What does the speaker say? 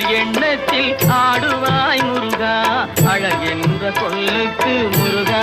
ஒரு எண்ணத்தில் ஆடுவாய் முருகா. அழகென்ற சொல்லுக்கு முருகா.